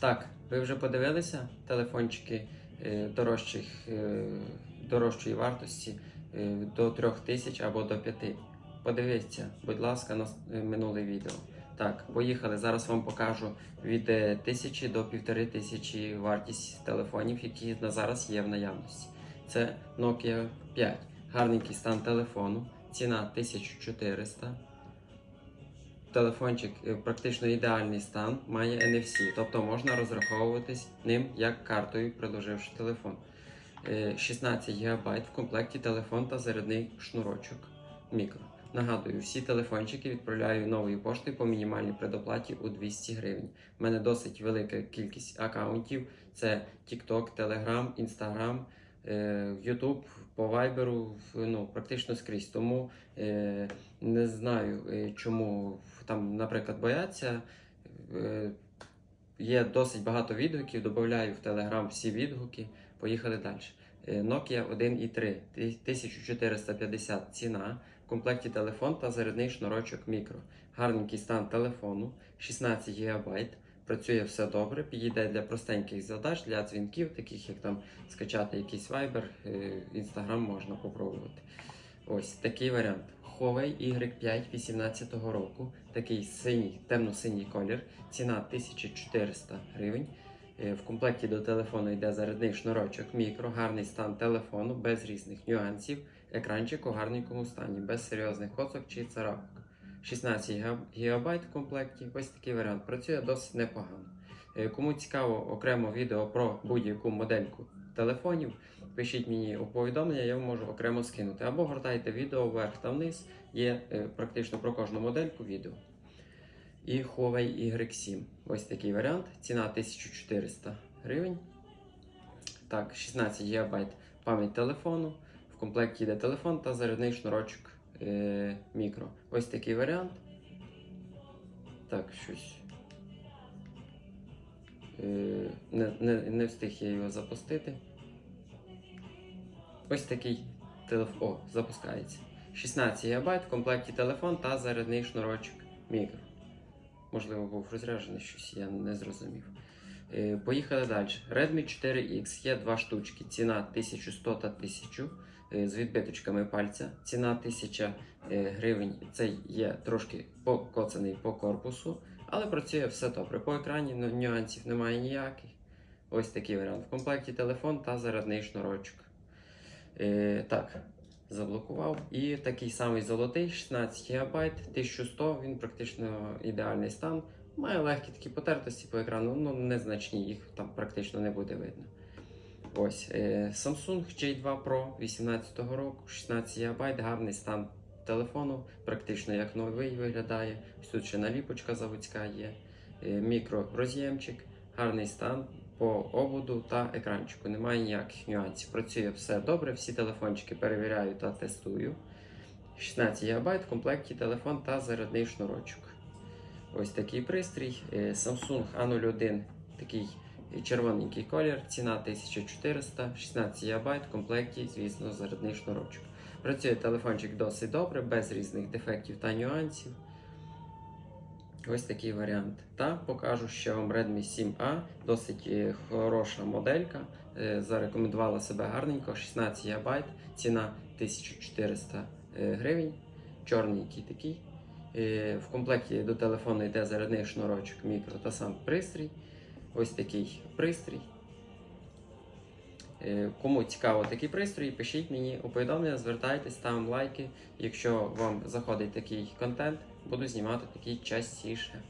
Так, ви вже подивилися телефончики е, дорожчих, е, дорожчої вартості е, до 3 тисяч або до 5. Подивіться, будь ласка, на минуле відео. Так, поїхали. Зараз вам покажу від е, 1000 до 1500 вартість телефонів, які на зараз є в наявності. Це Nokia 5. Гарненький стан телефону, ціна 1400. Телефончик е, практично ідеальний стан, має NFC, тобто можна розраховуватись ним як картою, приложивши телефон. Е, 16 ГБ в комплекті телефон та зарядний шнурочок мікро. Нагадую, всі телефончики відправляю новою поштою по мінімальній предоплаті у 200 гривень. У мене досить велика кількість аккаунтів: це TikTok, Telegram, Instagram, е, YouTube, по Viber, ну, практично скрізь. Тому е, не знаю, е, чому там, наприклад, бояться. Е, Є досить багато відгуків, додаю в Telegram всі відгуки. Поїхали далі. Е, Nokia 1.3, 1450 ціна. В комплекті телефон та зарядний шнурочок мікро. Гарненький стан телефону, 16 ГБ. Працює все добре, підійде для простеньких задач, для дзвінків, таких як там скачати якийсь Viber, е, Instagram можна попробувати. Ось такий варіант. Huawei Y5 18 року, такий синій, темно-синій колір, ціна 1400 гривень. Е, В комплекті до телефону йде зарядний шнурочок мікро, гарний стан телефону, без різних нюансів. Екранчик у гарненькому стані, без серйозних коцок чи царапок. 16 ГБ в комплекті. Ось такий варіант. Працює досить непогано. Е, Кому цікаво окремо відео про будь-яку модельку телефонів, пишіть мені у повідомлення, я вам можу окремо скинути. Або гортайте відео вверх та вниз. Є е, практично про кожну модельку відео. І Huawei Y7. Ось такий варіант. Ціна 1400 гривень. Так, 16 ГБ пам'ять телефону. В комплекті йде телефон та зарядний шнурочок е, мікро. Ось такий варіант. Так, щось. Е, не, не, не встиг я його запустити. Ось такий телефон. О, запускається. 16 ГБ в комплекті телефон та зарядний шнурочок мікро. Можливо, був розряджений щось, я не зрозумів. Е, Поїхали далі. Redmi 4X є два штучки. Ціна 1100 та 1000 е, з відбиточками пальця. Ціна 1000 е, гривень. Це є трошки покоцаний по корпусу, але працює все добре. По екрані нюансів немає ніяких. Ось такий варіант. В комплекті телефон та зарядний шнурочок. Е, так, заблокував. І такий самий золотий, 16 ГБ, 1100, він практично ідеальний стан. Має легкі такі потертості по екрану, ну незначні, їх там практично не буде видно. Ось е, Samsung J2 Pro 18 року, 16 ГБ, гарний стан телефону, практично як новий виглядає. Ось тут ще наліпочка заводська є, е, мікророз'ємчик, гарний стан по ободу та екранчику. Немає ніяких нюансів. Працює все добре, всі телефончики перевіряю та тестую. 16 ГБ в комплекті телефон та зарядний шнурочок. Ось такий пристрій. Е, Samsung A01, такий червоненький колір, ціна 1400, 16 ГБ в комплекті, звісно, зарядний шнурочок. Працює телефончик досить добре, без різних дефектів та нюансів. Ось такий варіант. Та покажу ще вам Redmi 7A, досить е, хороша моделька. Е, Зарекомендувала себе гарненько, 16 ГБ, ціна 1400 е, гривень. Чорненький такий. В комплекті до телефону йде зарядний шнурочок мікро та сам пристрій. Ось такий пристрій. Е, Кому цікаво такий пристрій, пишіть мені у повідомлення, звертайтесь, ставимо лайки. Якщо вам заходить такий контент, буду знімати такий частіше.